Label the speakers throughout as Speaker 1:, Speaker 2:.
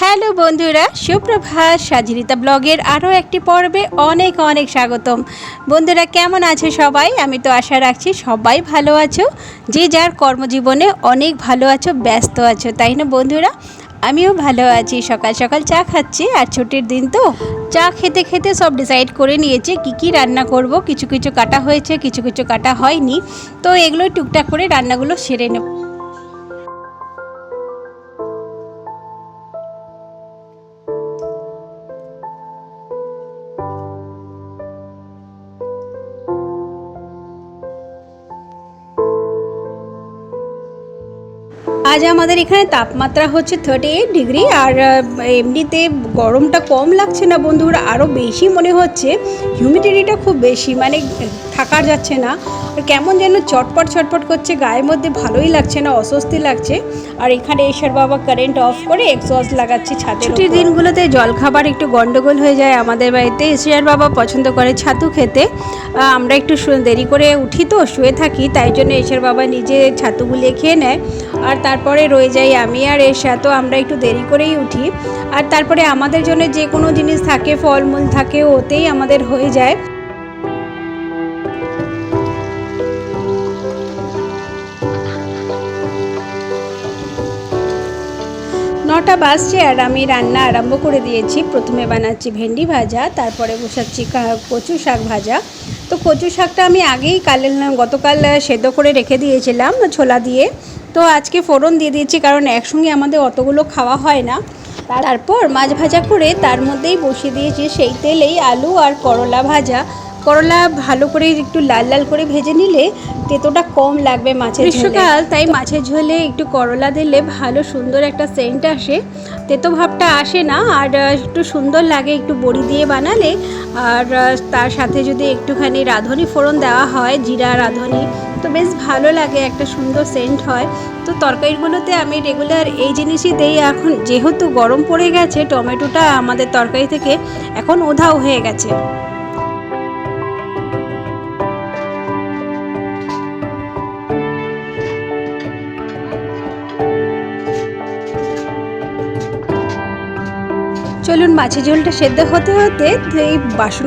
Speaker 1: Hello বন্ধুরা, সুপ্রভাত সাজরিতা ব্লগের আরও একটি পর্বে অনেক অনেক স্বাগতম। বন্ধুরা, কেমন আছে সবাই? আমি তো আশা রাখছি সবাই ভালো আছো। যে যার কর্মজীবনে অনেক ভালো আছো, ব্যস্ত আছো, তাই না বন্ধুরা? আমিও ভালো আছি, সকাল সকাল চা খাচ্ছি আর ছুটির দিন তো। চা খেতে খেতে সব ডিসাইড করে নিয়েছি কি কি রান্না করব, কিছু কিছু কাটা হয়েছে, কিছু কিছু কাটা হয়নি। তো এগুলো টুকটাক করে রান্নাগুলো সেরে নেব। আজ আমাদের এখানে তাপমাত্রা হচ্ছে থার্টি এইট ডিগ্রি আর এমনিতে গরমটা কম লাগছে না বন্ধুরা আরও বেশি মনে হচ্ছে। হিউমিডিটিটা খুব বেশি মানে থাকার যাচ্ছে না। আর কেমন যেন চটপট চটপট করছে গায়ের মধ্যে ভালোই লাগছে না অস্বস্তি লাগছে। আর এখানে এসার বাবা কারেন্ট অফ করে এক্সস্ট লাগাচ্ছে ছাদে ছুটির দিনগুলোতে জলখাবার একটু গন্ডগোল হয়ে যায় আমাদের বাড়িতে এশিয়ার বাবা পছন্দ করে ছাতু খেতে। আমরা একটু দেরি করে উঠি তো শুয়ে থাকি তাই জন্য এশার বাবা নিজে ছাতু গুলিয়ে খেয়ে নেয়। আর তারপরে রয়ে যাই আমি আর এশা তো আমরা একটু দেরি করেই উঠি। আর তারপরে আমাদের জন্য যে কোনো জিনিস থাকে, ফলমূল থাকে, ওতেই আমাদের হয়ে যায়। নটা বাজছে আর আমি রান্না আরম্ভ করে দিয়েছি। প্রথমে বানাচ্ছি ভেন্ডি ভাজা, তারপরে বসাচ্ছি কচু শাক ভাজা। তো কচু শাকটা আমি আগেই কাল গতকাল সেদ্ধ করে রেখে দিয়েছিলাম ছোলা দিয়ে। তো আজকে ফোড়ন দিয়ে দিয়েছি, কারণ একসঙ্গে আমাদের অতগুলো খাওয়া হয় না। তারপর মাছ ভাজা করে তার মধ্যেই বসিয়ে দিয়েছি সেই তেলেই আলু আর করলা ভাজা। করলা ভালো করে একটু লাল লাল করে ভেজে নিলে তেতোটা কম লাগবে মাছের গ্রীষ্মকাল তাই মাছের ঝোলে একটু করলা দিলে ভালো সুন্দর একটা সেন্ট আসে। তেতো ভাবটা আসে না আর একটু সুন্দর লাগে একটু বড়ি দিয়ে বানালে। আর তার সাথে যদি একটুখানি রাঁধুনি ফোড়ন দেওয়া হয় জিরা রাঁধুনি তো বেশ ভালো লাগে একটা সুন্দর সেন্ট হয়। তো তরকারিগুলোতে আমি রেগুলার এই জিনিসই দেই। এখন যেহেতু গরম পড়ে গেছে টমেটোটা আমাদের তরকারি থেকে এখন ওধাও হয়ে গেছে। চলুন মাছের ঝোলটা সেদ্ধ হতে হতে এই বাসন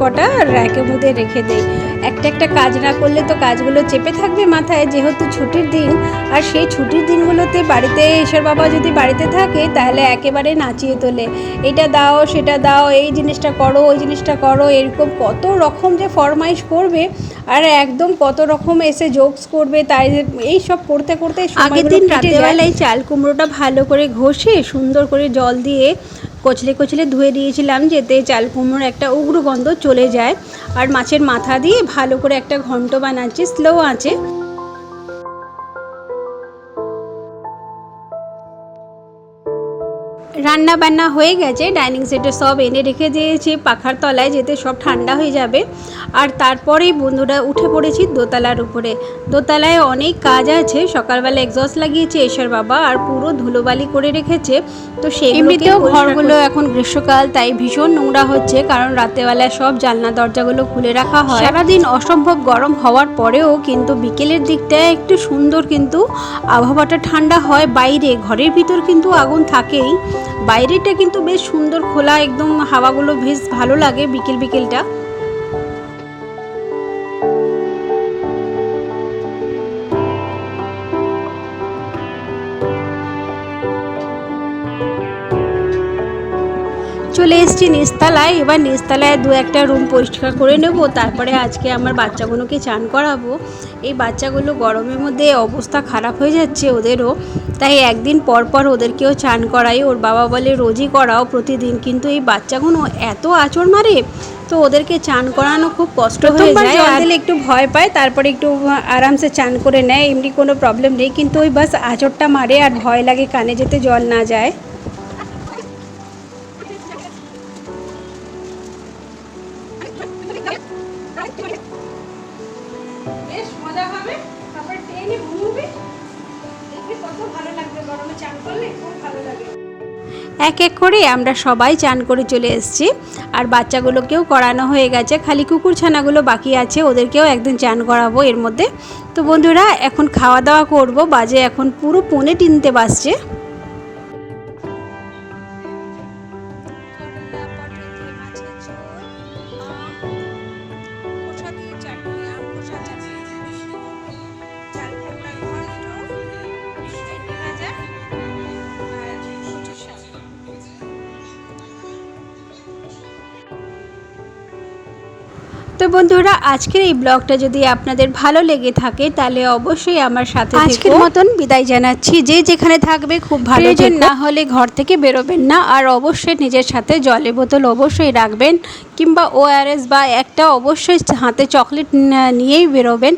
Speaker 1: কটা র্যাকের মধ্যে রেখে দেই। একটা একটা কাজ না করলে তো কাজগুলো চেপে থাকবে মাথায় যেহেতু ছুটির দিন। আর সেই ছুটির দিনগুলোতে বাড়িতে ঈশ্বর বাবা যদি বাড়িতে থাকে তাহলে একেবারে নাচিয়ে তোলে। এটা দাও সেটা দাও এই জিনিসটা করো ওই জিনিসটা করো এরকম কত রকম যে ফরমাইশ করবে। আর একদম কত রকম এসে জোকস করবে তাই এই সব করতে করতে আগের দিন রাতেবেলায় চাল কুমড়োটা ভালো করে ঘষে সুন্দর করে জল দিয়ে কচলে কচলে ধুয়ে দিয়েছিলাম যেতে চাল কুমড়োর একটা উগ্র গন্ধ চলে যায়। আর মাছের মাথা দিয়ে ভালো করে একটা ঘন্ট বানাচ্ছি স্লো আছে রান্না বান্না হয়ে গেছে ডাইনিং সেটে সব এনে রেখে দিয়েছি পাখার তলায় যেতে সব ঠান্ডা হয়ে যাবে। আর তারপরেই বন্ধুরা উঠে পড়েছি দোতলার উপরে। দোতলায় অনেক কাজ আছে সকালবেলা এক্সস্ট লাগিয়েছে এসার বাবা আর পুরো ধুলোবালি করে রেখেছে। তো সেই এমনিতেও ঘরগুলো এখন গ্রীষ্মকাল তাই ভীষণ নোংরা হচ্ছে কারণ রাতেবেলায় সব জানলা দরজাগুলো খুলে রাখা হয়। সারাদিন অসম্ভব গরম হওয়ার পরেও কিন্তু বিকেলের দিকটায় একটু সুন্দর কিন্তু আবহাওয়াটা ঠান্ডা হয়। বাইরে ঘরের ভিতর কিন্তু আগুন থাকেই। বাইরেটা কিন্তু বেশ সুন্দর খোলা একদম হাওয়াগুলো বেশ ভালো লাগে বিকেল বিকেলটা। চলে এসেছি নিচতলায়। এবার নিচতলায় দু একটা রুম পরিষ্কার করে নেব তারপরে আজকে আমার বাচ্চাগুলোকে চান করাবো। এই বাচ্চাগুলো গরমের মধ্যে অবস্থা খারাপ হয়ে যাচ্ছে ওদেরও তাই একদিন পর পর ওদেরকেও চান করাই। ওর বাবা বলে রোজই করাও প্রতিদিন। কিন্তু এই বাচ্চাগুলো এত আচর মারে তো ওদেরকে চান করানো খুব কষ্ট হয়ে যায়। দিলে একটু ভয় পায় তারপরে একটু আরামসে চান করে নেয়। এমনি কোনো প্রবলেম নেই কিন্তু ওই বাস আচরটা মারে আর ভয় লাগে কানে যেতে জল না যায়। বেশ মজা হবে। তারপরে ঘুমবে। কত ভালো লাগবে। গরমে চান করলে খুব ভালো লাগে। এক এক করে আমরা সবাই চান করে চলে এসেছি। আর বাচ্চাগুলোকেও করানো হয়ে গেছে। খালি কুকুর ছানাগুলো বাকি আছে। ওদেরকেও একদিন চান করাবো এর মধ্যে। তো বন্ধুরা, এখন খাওয়া দাওয়া করব। বাজে এখন পুরো পৌনে তিনটে বাজছে। তো বন্ধুরা আজকের এই ব্লগটা যদি আপনাদের ভালো লেগে থাকে তাহলে অবশ্যই আমার সাথে আজকের মতন বিদায় জানাচ্ছি। যে যেখানে থাকবে খুব ভালো
Speaker 2: প্রয়োজন
Speaker 1: না হলে ঘর থেকে বেরোবেন না আর অবশ্যই নিজের সাথে জলের বোতল অবশ্যই রাখবেন কিংবা ওআরএস বা একটা অবশ্যই হাতে চকলেট নিয়েই বেরোবেন।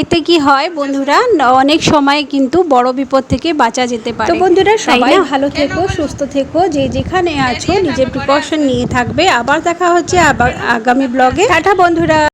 Speaker 1: এতে কি হয় বন্ধুরা অনেক সময় কিন্তু বড় বিপদ থেকে বাঁচা যেতে পারে। তো বন্ধুরা সবাই? ভালো থেকো সুস্থ থেকো যে যেখানে আছো নিজের প্রিকশন নিয়ে থাকবে। আবার দেখা হচ্ছে আবার আগামী ব্লগে। টাটা বন্ধুরা